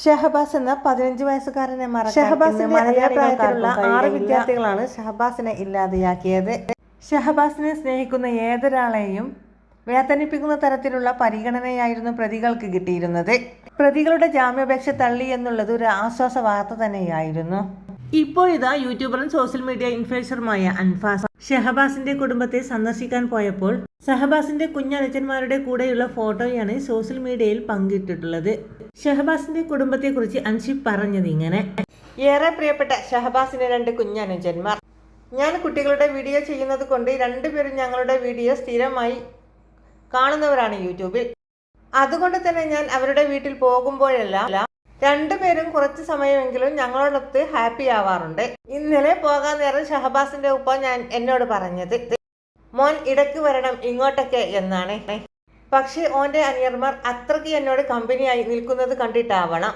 ഷഹബാസ് എന്ന പതിനഞ്ച് വയസ്സുകാരനെ മറക്കാൻ ഷഹബാസിന്റെ ഇന്ന് അതേ പ്രായത്തിലുള്ള ആറ് വിദ്യാർത്ഥികളാണ് ഷഹബാസിനെ ഇല്ലാതെയാക്കിയത്. ഷഹബാസിനെ സ്നേഹിക്കുന്ന ഏതൊരാളെയും വേദനിപ്പിക്കുന്ന തരത്തിലുള്ള പരിഗണനയായിരുന്നു പ്രതികൾക്ക് കിട്ടിയിരുന്നത്. പ്രതികളുടെ ജാമ്യാപേക്ഷ തള്ളി എന്നുള്ളത് ഒരു ആശ്വാസ വാർത്ത തന്നെയായിരുന്നു. ഇപ്പോഴിതാ യൂട്യൂബറും സോഷ്യൽ മീഡിയ ഇൻഫ്ലുവൻസറുമായ അൻഫാസ. ഷഹബാസിന്റെ കുടുംബത്തെ സന്ദർശിക്കാൻ പോയപ്പോൾ ഷഹബാസിന്റെ കുഞ്ഞനുജന്മാരുടെ കൂടെയുള്ള ഫോട്ടോയാണ് സോഷ്യൽ മീഡിയയിൽ പങ്കിട്ടിട്ടുള്ളത്. ഷഹബാസിന്റെ കുടുംബത്തെക്കുറിച്ച് അൻഷിഫ് പറഞ്ഞത് ഇങ്ങനെ. ഏറെ പ്രിയപ്പെട്ട ഷഹബാസിന്റെ രണ്ട് കുഞ്ഞനുജന്മാർ ഞാൻ കുട്ടികളുടെ വീഡിയോ ചെയ്യുന്നത് കൊണ്ട് രണ്ടുപേരും ഞങ്ങളുടെ വീഡിയോ സ്ഥിരമായി കാണുന്നവരാണ് യൂട്യൂബിൽ. അതുകൊണ്ട് തന്നെ ഞാൻ അവരുടെ വീട്ടിൽ പോകുമ്പോഴെല്ലാം രണ്ടുപേരും കുറച്ച് സമയമെങ്കിലും ഞങ്ങളോടൊത്ത് ഹാപ്പി ആവാറുണ്ട്. ഇന്നലെ പോകാൻ നേരം ഷഹബാസിന്റെ ഉപ്പ ഞാൻ എന്നോട് പറഞ്ഞത് മോൻ ഇടയ്ക്ക് വരണം ഇങ്ങോട്ടൊക്കെ എന്നാണ്. പക്ഷേ ഓന്റെ അനിയർമാർ അത്രയ്ക്ക് എന്നോട് കമ്പനിയായി നിൽക്കുന്നത് കണ്ടിട്ടാവണം.